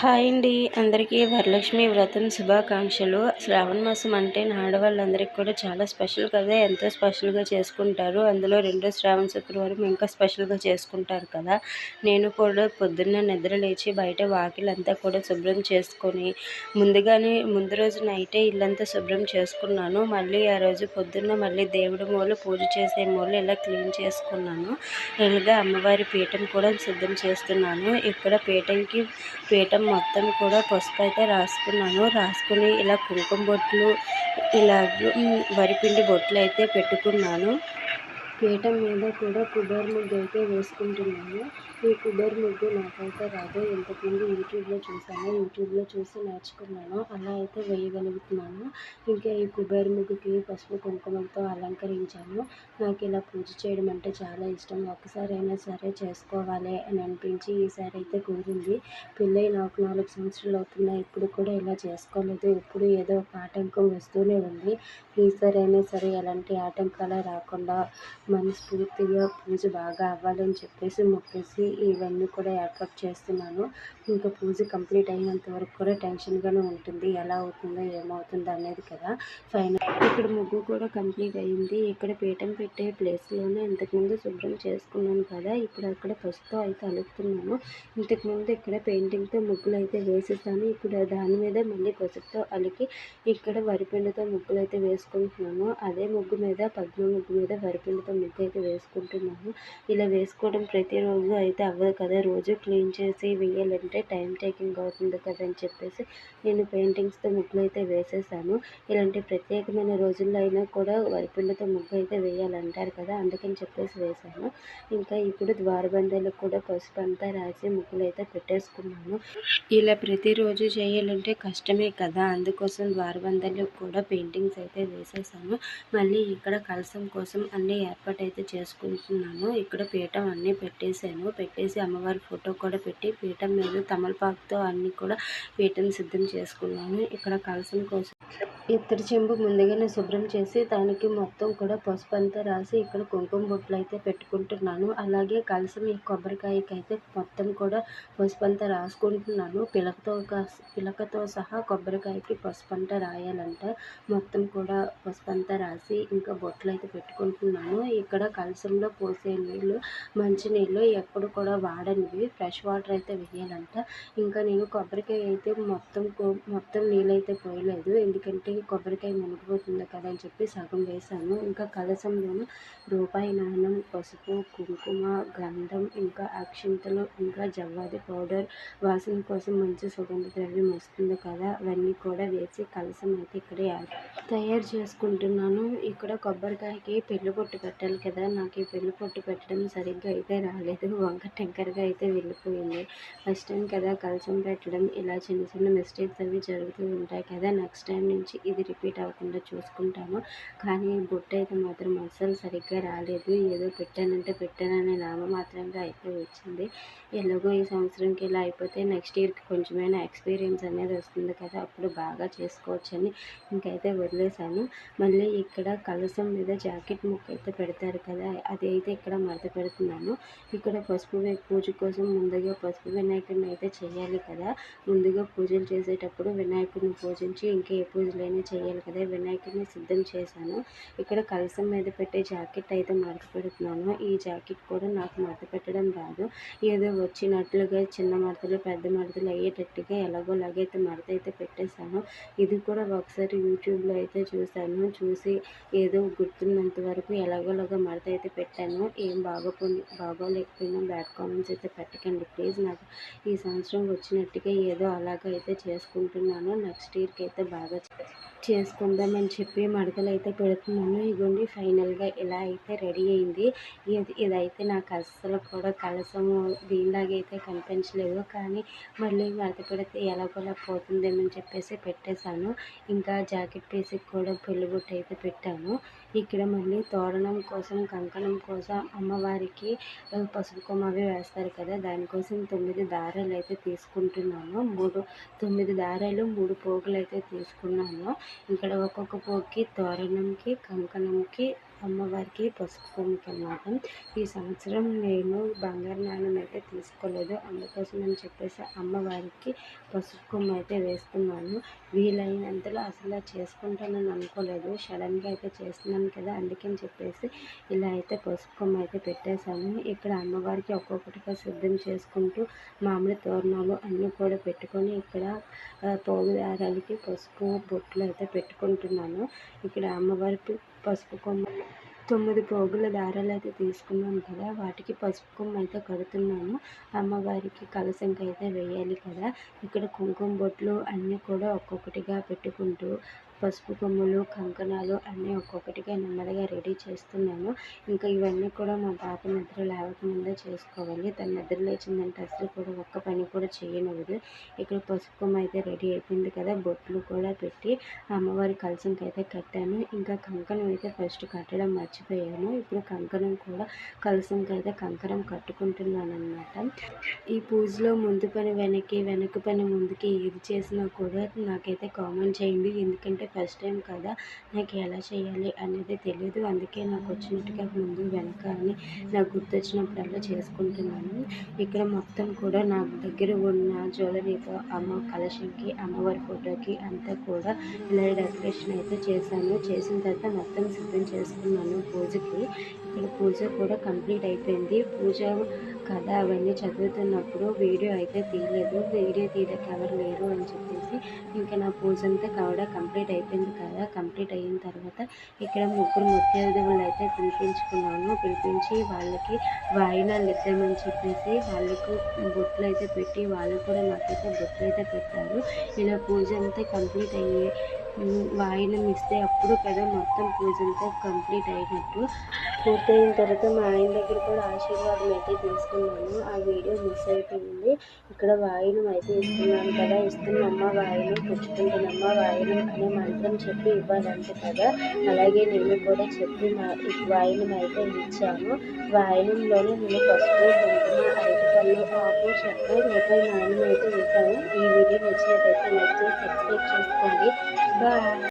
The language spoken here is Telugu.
హాయ్ అండి. అందరికీ వరలక్ష్మి వ్రతం శుభాకాంక్షలు. శ్రావణ మాసం అంటే ఆడవాళ్ళందరికీ కూడా చాలా స్పెషల్ కదా. ఎంతో స్పెషల్గా చేసుకుంటారు. అందులో రెండో శ్రావణ శుక్రవారం ఇంకా స్పెషల్గా చేసుకుంటారు కదా. నేను కూడా పొద్దున్న నిద్ర లేచి బయట వాకిలంతా కూడా శుభ్రం చేసుకొని ముందుగానే ముందు రోజు నైటే ఇల్లంతా శుభ్రం చేసుకున్నాను. మళ్ళీ ఆ రోజు పొద్దున్న మళ్ళీ దేవుడి మూల పూజ చేసే మూల ఇలా క్లీన్ చేసుకున్నాను. ఇలాగా అమ్మవారి పీఠం కూడా సిద్ధం చేస్తున్నాను. ఇక్కడ పీఠంకి పీఠం మొత్తం కూడా పసుపు అయితే రాసుకున్నాను. రాసుకుని ఇలా కుంకుమ బొట్లు ఇలా వరిపిండి బొట్లు అయితే పెట్టుకున్నాను. పీఠం మీద కూడా కుబేర్ ముగ్గు అయితే వేసుకుంటున్నాను. ఈ కుబేర్ ముగ్గు నాకైతే రాదు. ఇంతకుముందు యూట్యూబ్లో చూసాను యూట్యూబ్లో చూసి నేర్చుకున్నాను. అలా అయితే వేయగలుగుతున్నాను. ఇంకా ఈ కుబేర్ ముగ్గుకి పసుపు కుంకుమలతో అలంకరించాను. నాకు ఇలా పూజ చేయడం అంటే చాలా ఇష్టం. ఒకసారి అయినా సరే చేసుకోవాలి అని అనిపించి ఈసారి అయితే కుదిరింది. పెళ్ళై నాకు నాలుగు సంవత్సరాలు అవుతున్నాయి. ఇప్పుడు కూడా ఇలా చేసుకోలేదు. ఎప్పుడు ఏదో ఒక ఆటంకం వస్తూనే ఉంది. ఈసారి అయినా సరే ఎలాంటి ఆటంకాలు రాకుండా మనస్ఫూర్తిగా పూజ బాగా అవ్వాలని చెప్పేసి మొక్కేసి ఇవన్నీ కూడా ఏర్పాటు చేస్తున్నాను. ఇంకా పూజ కంప్లీట్ అయినంత వరకు కూడా టెన్షన్గానే ఉంటుంది. ఎలా అవుతుందో ఏమవుతుందో అనేది కదా. ఫైనల్ ఇక్కడ ముగ్గు కూడా కంప్లీట్ అయింది. ఇక్కడ పీఠం పెట్టే ప్లేస్లోనే ఇంతకుముందు శుభ్రం చేసుకున్నాను కదా. ఇప్పుడు అక్కడ పసుపు అయితే అలుపుతున్నాను. ఇంతకుముందు ఇక్కడ పెయింటింగ్తో ముగ్గులు అయితే వేసేసాను. ఇప్పుడు దాని మీద మళ్ళీ పసుపుతో అలికి ఇక్కడ వరిపిండితో ముగ్గులు అయితే వేసుకుంటున్నాను. అదే ముగ్గు మీద పద్మ ముగ్గు మీద వరిపిండితో ముగ్గు అయితే వేసుకుంటున్నాను ఇలా వేసుకోవడం ప్రతిరోజు అయితే అవ్వదు కదా. రోజు క్లీన్ చేసి వేయాలంటే టైం టేకింగ్ అవుతుంది కదా అని చెప్పేసి నేను పెయింటింగ్స్తో ముగ్గులు అయితే వేసేసాను. ఇలాంటి ప్రత్యేకమైన రోజుల్లో అయినా కూడా వరిపిండితో ముగ్గు అయితే వేయాలంటారు కదా. అందుకని చెప్పేసి వేశాను ఇంకా ఇప్పుడు ద్వారబంధాలకు కూడా పసుపు అంతా రాసి ముగ్గులు అయితే పెట్టేసుకున్నాను. ఇలా ప్రతిరోజు చేయాలంటే కష్టమే కదా. అందుకోసం ద్వారబంధాలకు కూడా పెయింటింగ్స్ అయితే వేసేసాను. మళ్ళీ ఇక్కడ కలసం కోసం అన్ని ఏర్పాటు చేసుకుంటున్నాను. ఇక్కడ పీఠం అన్నీ పెట్టేశాను. పెట్టేసి అమ్మవారి ఫోటో కూడా పెట్టి పీఠం మీద తమలపాకుతో అన్నీ కూడా పీఠం సిద్ధం చేసుకున్నాను. ఇక్కడ కలసం కోసం ఇత్తడి చెంబు ముందుగానే శుభ్రం చేసి దానికి మొత్తం కూడా పసుపు అంతా రాసి ఇక్కడ కుంకుమ బొట్లు అయితే పెట్టుకుంటున్నాను. అలాగే కలసం ఈ కొబ్బరికాయకి అయితే మొత్తం కూడా పసుపు అంతా రాసుకుంటున్నాను. పిలకతో పిలకతో సహా కొబ్బరికాయకి పసుపు అంతా రాయాలంట. మొత్తం కూడా పసుపు అంతా రాసి ఇంకా బొట్లు అయితే పెట్టుకుంటున్నాను. ఇక్కడ కలసంలో పోసే నీళ్ళు మంచినీళ్ళు ఎప్పుడు కూడా వాడనివి. ఫ్రెష్ వాటర్ అయితే వేయాలంట ఇంకా నేను కొబ్బరికాయ అయితే మొత్తం మొత్తం నీళ్ళు అయితే పోయలేదు. ఎందుకంటే కొబ్బరికాయ మునిగిపోతుంది కదా అని చెప్పి సగం వేసాను. ఇంకా కలసంలోను రూపాయి నాణం పసుపు కుంకుమ గంధం ఇంకా అక్షింతలు ఇంకా జవ్వాది పౌడర్ వాసన కోసం మంచి సుగంధ ద్రవ్యం వస్తుంది కదా అవన్నీ కూడా వేసి కలసం అయితే ఇక్కడ తయారు చేసుకుంటున్నాను. ఇక్కడ కొబ్బరికాయకి పెళ్ళి పొట్టు పెట్టాలి కదా నాకు ఈ పెళ్ళి పొట్టు పెట్టడం సరిగ్గా అయితే రాలేదు. వంక టెంకర్గా అయితే వెళ్ళిపోయింది. ఫస్ట్ టైం కదా కలసం పెట్టడం. ఇలా చిన్న చిన్న మిస్టేక్స్ అవి జరుగుతూ ఉంటాయి కదా నెక్స్ట్ టైం నుంచి ఇది రిపీట్ అవ్వకుండా చూసుకుంటాము. కానీ బొట్టు అయితే మాత్రం అస్సలు సరిగ్గా రాలేదు. ఏదో పెట్టానంటే పెట్టాననే నామమాత్రంగా అయితే వచ్చింది. ఎలాగో ఈ సంవత్సరంకి ఇలా అయిపోతే నెక్స్ట్ ఇయర్కి కొంచెమైనా ఎక్స్పీరియన్స్ అనేది వస్తుంది కదా అప్పుడు బాగా చేసుకోవచ్చని ఇంకైతే వదిలేశాను. మళ్ళీ ఇక్కడ కలసం మీద జాకెట్ ముక్క అయితే పెడతారు కదా అది అయితే ఇక్కడ మడత పెడుతున్నాను. ఇక్కడ పసుపు పూజ కోసం ముందుగా పసుపు వినాయకుడిని అయితే చేయాలి కదా. ముందుగా పూజలు చేసేటప్పుడు వినాయకుడిని పూజించి ఇంకా ఏ పూజలైనా చేయాలి కదా. వినాయకుడిని సిద్ధం చేశాను. ఇక్కడ కలసం మీద పెట్టే జాకెట్ అయితే మడత పెడుతున్నాను. ఈ జాకెట్ కూడా నాకు మడత పెట్టడం రాదు. ఏదో వచ్చినట్లుగా చిన్న మడతలు పెద్ద మడతలు అయ్యేటట్టుగా ఎలాగోలాగైతే మడత అయితే పెట్టేశాను. ఇది కూడా ఒకసారి యూట్యూబ్లో అయితే చూశాను. చూసి ఏదో గుర్తున్నంత వరకు ఎలాగోలాగా మడత అయితే పెట్టాను. ఏం బాగోపోయి బాగోలేకపోయినా బ్యాడ్ కామెంట్స్ అయితే పెట్టకండి. ప్లీజ్ నాకు ఈ సంవత్సరం వచ్చినట్టుగా ఏదో అలాగైతే చేసుకుంటున్నాను. నెక్స్ట్ ఇయర్కి అయితే బాగా చేసుకుందామని చెప్పి మడతలు అయితే పెడుతున్నాను. ఇదిగోండి ఫైనల్గా ఇలా అయితే రెడీ అయింది. ఇది ఇదైతే నాకు అస్సలు కూడా కలసము దీనిలాగా అయితే కనిపించలేదు. కానీ మళ్ళీ మడత పెడితే ఎలాగోలా పోతుందేమని చెప్పేసి పెట్టేశాను. ఇంకా జాకెట్ పీస్కి కూడా పెళ్ళి అయితే పెట్టాను. ఇక్కడ మళ్ళీ తోరణం కోసం కంకణం కోసం అమ్మవారికి పసుపు కొమ్మ అవి వేస్తారు కదా. దానికోసం తొమ్మిది దారాలు అయితే తీసుకుంటున్నాను. మూడు తొమ్మిది దారాలు మూడు పోగులు అయితే తీసుకున్నాను. ఇక్కడ ఒక్కొక్క పోగుకి తోరణంకి కంకణంకి అమ్మవారికి పసుపు కొమ్ముకి అన్నమాట ఈ సంవత్సరం నేను బంగారు నాణ్యం అయితే తీసుకోలేదు. అందుకోసం అని చెప్పేసి అమ్మవారికి పసుపు కొమ్ము అయితే వేస్తున్నాను. వీలైనంతలో అసలు చేసుకుంటానని అనుకోలేదు. సడన్గా అయితే చేస్తున్నాను కదా అందుకని చెప్పేసి ఇలా అయితే పసుపు కొమ్ము అయితే పెట్టేశాను. ఇక్కడ అమ్మవారికి ఒక్కొక్కటిగా సిద్ధం చేసుకుంటూ మామిడి తోరణాలు అన్నీ కూడా పెట్టుకొని ఇక్కడ పోగుదారాలకి పసుపు బొట్లు అయితే పెట్టుకుంటున్నాను. ఇక్కడ అమ్మవారికి పసుపు కొమ్మ. తొమ్మిది పోగుల దారాలు అయితే తీసుకున్నాను కదా వాటికి పసుపు కొమ్మ అయితే కడుతున్నాను అమ్మవారికి కలసంకి అయితే వేయాలి కదా. ఇక్కడ కుంకుమ బొట్లు అన్నీ కూడా ఒక్కొక్కటిగా పెట్టుకుంటూ పసుపు కొమ్ములు కంకణాలు అన్నీ ఒక్కొక్కటిగా నెమ్మదిగా రెడీ చేస్తున్నాను. ఇంకా ఇవన్నీ కూడా మా పాప నిద్ర లేవకముందే చేసుకోవాలి. తన నిద్ర లేచిందంటే అసలు కూడా ఒక్క పని కూడా చేయనివ్వదు. ఇక్కడ పసుపు కొమ్మ అయితే రెడీ అయిపోయింది కదా బొట్లు కూడా పెట్టి అమ్మవారి కలసంకి అయితే కట్టాను. ఇంకా కంకణం అయితే ఫస్ట్ కట్టడం మర్చిపోయాను. ఇప్పుడు కంకణం కూడా కలసంకి అయితే కంకణం కట్టుకుంటున్నాను అనమాట ఈ పూజలో ముందు పని వెనక్కి వెనక పని ముందుకి ఏది చేసినా కూడా నాకైతే కామెంట్ చేయండి. ఎందుకంటే ఫస్ట్ టైం కదా నాకు ఎలా చేయాలి అనేది తెలియదు అందుకే నాకు వచ్చినట్టుగా ముందు వెనక అని నాకు గుర్తొచ్చినప్పుడల్లా చేసుకుంటున్నాను. ఇక్కడ మొత్తం కూడా నా దగ్గర ఉన్న జ్యువెలరీతో అమ్మ కలశంకి అమ్మవారి ఫోటోకి అంతా కూడా ఇలా డెకరేషన్ అయితే చేశాను. చేసిన తర్వాత మొత్తం సిద్ధం చేసుకున్నాను పూజకి. ఇక్కడ పూజ కూడా కంప్లీట్ అయిపోయింది. పూజ కథ అవన్నీ చదువుతున్నప్పుడు వీడియో అయితే తీయలేదు. వీడియో తీయడానికి ఎవరు లేరు అని చెప్పేసి ఇంకా నా పూజ అంతా కావడం కంప్లీట్ అయిపోయింది కదా కంప్లీట్ అయిన తర్వాత ఇక్కడ ముగ్గురు ముఖ్యోద్యోగులు అయితే పిలిపించుకున్నాను పిలిపించి వాళ్ళకి వాయినాలు ఇద్దామని చెప్పేసి వాళ్ళకు బొట్లు అయితే పెట్టి వాళ్ళు కూడా నాకైతే బొట్లు అయితే పెట్టారు. ఇలా పూజ అంతా కంప్లీట్ అయ్యి వాయినం ఇస్తే అప్పుడు కదా మొత్తం పూజ అంతా కంప్లీట్ అయినట్టు. పూర్తయిన తర్వాత మా ఆయన దగ్గర కూడా ఆశీర్వాదం అయితే తీసుకున్నాను. ఆ వీడియో మిస్ అయిపోయింది. ఇక్కడ వాయినం అయితే ఇస్తున్నాను కదా. ఇస్తున్నమ్మ వాయినం పుచ్చుకుంటున్నమ్మ వాయినం అనే మంత్రం చెప్పి ఇవ్వాలంటే కదా. అలాగే నేను కూడా చెప్పి మా వాయినం అయితే ఇచ్చాను. వాయినంలోనే నేను పసుపు కుంకుమ అరటిపళ్ళు ఆకు చెక్క రూపాయి నాణ్యం అయితే వేసాను ఈ వీడియో నచ్చినట్లయితే లైక్ సబ్స్క్రైబ్ చేసుకోండి. బాయ్.